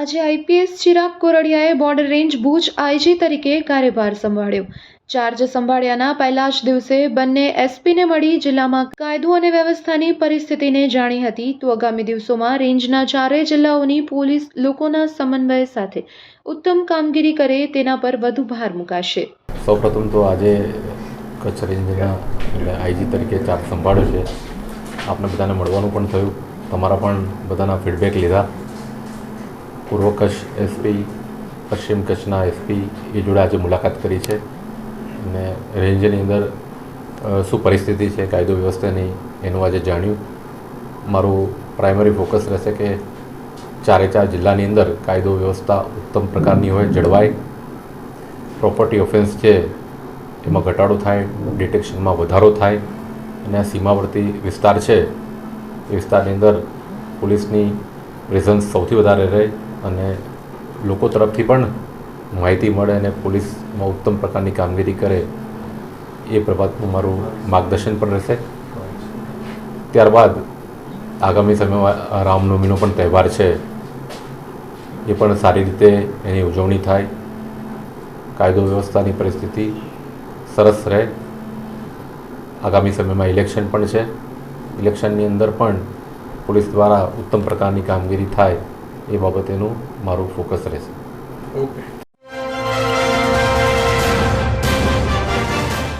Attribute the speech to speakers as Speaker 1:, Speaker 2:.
Speaker 1: આજે આઈપીએસ ચિરાગ કોરડિયાએ border range Bhuj IG તરીકે કાર્યભાર સંભાળ્યો. ચાર્જ સંભાળ્યાના પહેલા જ દિવસે બંને એસપીને મળી જિલ્લામાં કાયદો અને વ્યવસ્થાની પરિસ્થિતિને જાણી હતી તો આગામી દિવસોમાં રેન્જના ચારેય જિલ્લાઓની પોલીસ લોકોના સમન્વય સાથે ઉત્તમ કામગીરી કરે તેના પર વધુ ભાર મુકાશે.
Speaker 2: સૌપ્રથમ તો આજે કચ્છ રેન્જના આઈજી તરીકે ચાર્જ સંભાળ્યો છે. આપને બધાને મળવાનું પણ થયું. તમારા પણ બધાના ફીડબેક લીધા. પૂર્વ કચ્છ એસપી, પશ્ચિમ કચ્છના એસપી એ જોડે આજે મુલાકાત કરી છે. અને રેન્જની અંદર શું પરિસ્થિતિ છે, કાયદો વ્યવસ્થાની એનું આજે જાણ્યું. મારું પ્રાઇમરી ફોકસ રહેશે કે ચારે ચાર જિલ્લાની અંદર કાયદો વ્યવસ્થા ઉત્તમ પ્રકારની હોય, જળવાય. પ્રોપર્ટી ઓફેન્સ છે, એમાં ઘટાડો થાય ડિટેક્શનમાં વધારો થાય. અને આ સીમાવર્તી વિસ્તાર છે, એ વિસ્તારની અંદર પોલીસની પ્રેઝન્સ સૌથી વધારે રહે. અને લોકો તરફથી પણ માહિતી મળે અને પોલીસમાં ઉત્તમ પ્રકારની કામગીરી કરે, એ પ્રભાતનું મારું માર્ગદર્શન પણ રહેશે. ત્યારબાદ આગામી સમયમાં રામનવમીનો પણ તહેવાર છે. એ પણ સારી રીતે એની ઉજવણી થાય. કાયદો વ્યવસ્થાની પરિસ્થિતિ સરસ રહે. આગામી સમયમાં ઇલેક્શન પણ છે. ઇલેક્શનની અંદર પણ પોલીસ દ્વારા ઉત્તમ પ્રકારની કામગીરી થાય. એ બાબતેનું મારું ફોકસ રહેશે.
Speaker 3: ઓકે.